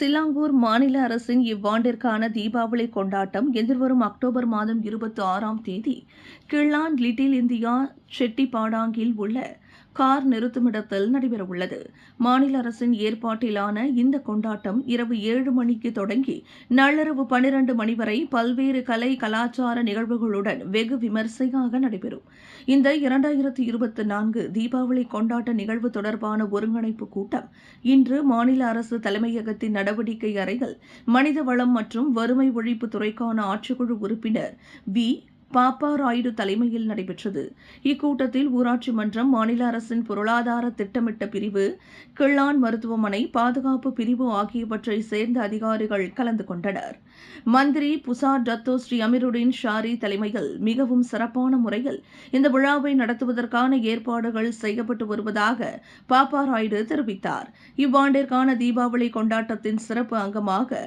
Selangor மாநில அரசின் இவ்வாண்டிற்கான தீபாவளி கொண்டாட்டம் எதிர்வரும் அக்டோபர் மாதம் இருபத்தி ஆறாம் தேதி. கிள்ளான் லிட்டில் இந்தியா செட்டிப்பாடாங்கில் உள்ள கார் நிறுத்துமிடத்தில் நடைபெறவுள்ளது. மாநில அரசின் ஏற்பாட்டிலான இந்த கொண்டாட்டம் இரவு ஏழு மணிக்கு தொடங்கி நள்ளிரவு பனிரண்டு மணி வரை பல்வேறு கலை கலாச்சார நிகழ்வுகளுடன் வெகு விமரிசையாக நடைபெறும். இந்த இரண்டாயிரத்தி இருபத்தி நான்கு தீபாவளி கொண்டாட்ட நிகழ்வு தொடர்பான ஒருங்கிணைப்பு கூட்டம் இன்று மாநில அரசு தலைமையகத்தின் நடவடிக்கை அறையில் மனித வளம் மற்றும் வறுமை ஒழிப்பு துறைக்கான ஆட்சிக்குழு உறுப்பினர் வி. பாப்பா ராயுடு தலைமையில் நடைபெற்றது. இக்கூட்டத்தில் ஊராட்சி மன்றம் மாநில அரசின் பொருளாதார திட்டமிட்ட பிரிவு கிள்ளான் மருத்துவமனை பாதுகாப்பு பிரிவு ஆகியவற்றை சேர்ந்த அதிகாரிகள் கலந்து கொண்டனர். மந்திரி புசார் டத்தோ ஸ்ரீ அமிருடின் ஷாரி தலைமையில் மிகவும் சிறப்பான முறையில் இந்த விழாவை நடத்துவதற்கான ஏற்பாடுகள் செய்யப்பட்டு வருவதாக பாப்பா ராயுடு தெரிவித்தார். இவ்வாண்டிற்கான தீபாவளி கொண்டாட்டத்தின் சிறப்பு அங்கமாக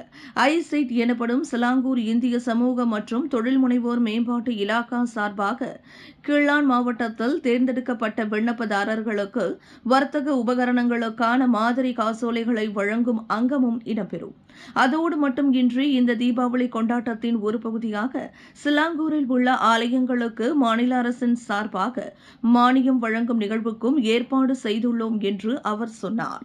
ஐசைட் எனப்படும் சிலாங்கூர் இந்திய சமூக மற்றும் தொழில் முனைவோர் மேம்பாட்டு இலாகா சார்பாக கீழான் மாவட்டத்தில் தேர்ந்தெடுக்கப்பட்ட விண்ணப்பதாரர்களுக்கு வர்த்தக உபகரணங்களுக்கான மாதிரி காசோலைகளை வழங்கும் அங்கமும் இடம்பெறும். அதோடு மட்டுமின்றி இந்த தீபாவளி கொண்டாட்டத்தின் ஒரு பகுதியாக சிலாங்கூரில் உள்ள ஆலயங்களுக்கு மாநில அரசின் சார்பாக மானியம் வழங்கும் நிகழ்வுக்கும் ஏற்பாடு செய்துள்ளோம் என்று அவர் சொன்னார்.